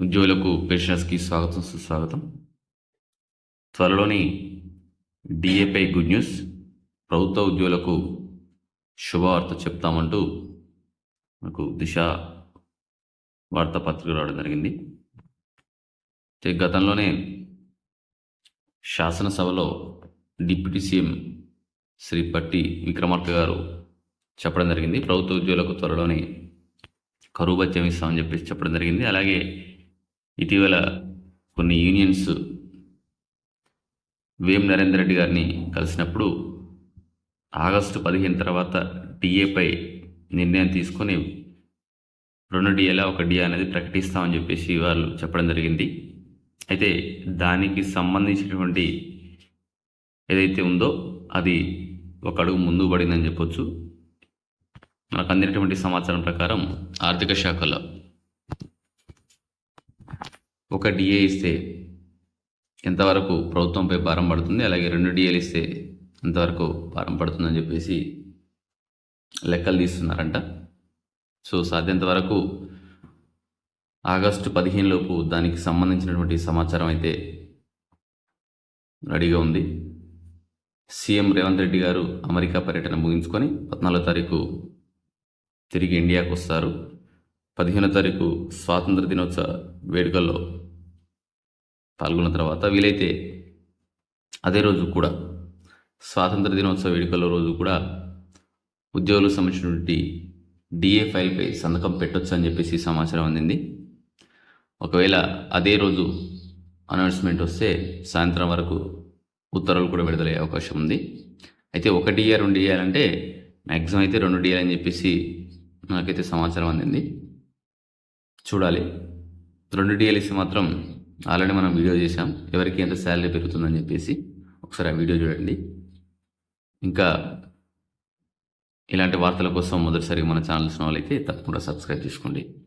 ఉద్యోగులకు పెన్షనర్స్కి స్వాగతం సుస్వాగతం. త్వరలోని డిఏపై గుడ్ న్యూస్. ప్రభుత్వ ఉద్యోగులకు శుభవార్త చెప్తామంటూ నాకు దిశ వార్తాపత్రిక రావడం జరిగింది. గతంలోనే శాసనసభలో డిప్యూటీ సీఎం శ్రీ పట్టి విక్రమార్క గారు చెప్పడం జరిగింది. ప్రభుత్వ ఉద్యోగులకు త్వరలోనే కరువు భత్యం ఇస్తామని చెప్పేసి చెప్పడం జరిగింది. అలాగే ఇటీవల కొన్ని యూనియన్స్ వేం నరేందర్ రెడ్డి గారిని కలిసినప్పుడు ఆగస్టు పదిహేను తర్వాత డిఏపై నిర్ణయం తీసుకొని రెండు డిఏలా ఒక డిఏ అనేది ప్రకటిస్తామని చెప్పేసి వాళ్ళు చెప్పడం జరిగింది. అయితే దానికి సంబంధించినటువంటి ఏదైతే ఉందో అది ఒక అడుగు ముందు పడిందని చెప్పొచ్చు. మనకు అందినటువంటి సమాచారం ప్రకారం ఆర్థిక శాఖలో ఒక డిఏ ఇస్తే ఎంతవరకు ప్రభుత్వంపై భారం పడుతుంది? అలాగే రెండు డిఏలు ఇస్తే ఎంతవరకు భారం పడుతుందని చెప్పేసి లెక్కలు తీస్తున్నారంట. సో సాధ్యంత వరకు ఆగస్టు పదిహేను లోపు దానికి సంబంధించినటువంటి సమాచారం అయితే రెడీగా ఉంది. సీఎం రేవంత్ రెడ్డి గారు అమెరికా పర్యటన ముగించుకొని పద్నాలుగో తారీఖు తిరిగి ఇండియాకు వస్తారు. పదిహేనో తారీఖు స్వాతంత్ర దినోత్సవ వేడుకల్లో పాల్గొన్న తర్వాత వీలైతే అదే రోజు కూడా స్వాతంత్ర దినోత్సవ వేడుకల రోజు కూడా ఉద్యోగులకు సంబంధించినటువంటి డిఏ ఫైల్పై సంతకం పెట్టొచ్చు అని చెప్పేసి సమాచారం అందింది. ఒకవేళ అదే రోజు అనౌన్స్మెంట్ వస్తే సాయంత్రం వరకు ఉత్తర్వులు కూడా విడుదలయ్యే అవకాశం ఉంది. అయితే ఒక డిఏ రెండు డిఏ అంటే మ్యాక్సిమం అయితే రెండు డిఏ అని చెప్పేసి నాకైతే సమాచారం అందింది. చూడాలి. రెండు డిఏలు మాత్రం ఆల్రెడీ మనం వీడియో చేసాం ఎవరికి ఎంత శాలరీ పెరుగుతుందని చెప్పేసి ఒకసారి ఆ వీడియో చూడండి. ఇంకా ఇలాంటి వార్తల కోసం మొదటిసారి మన ఛానల్స్ చూసిన వాళ్ళైతే తప్పకుండా సబ్స్క్రైబ్ చేసుకోండి.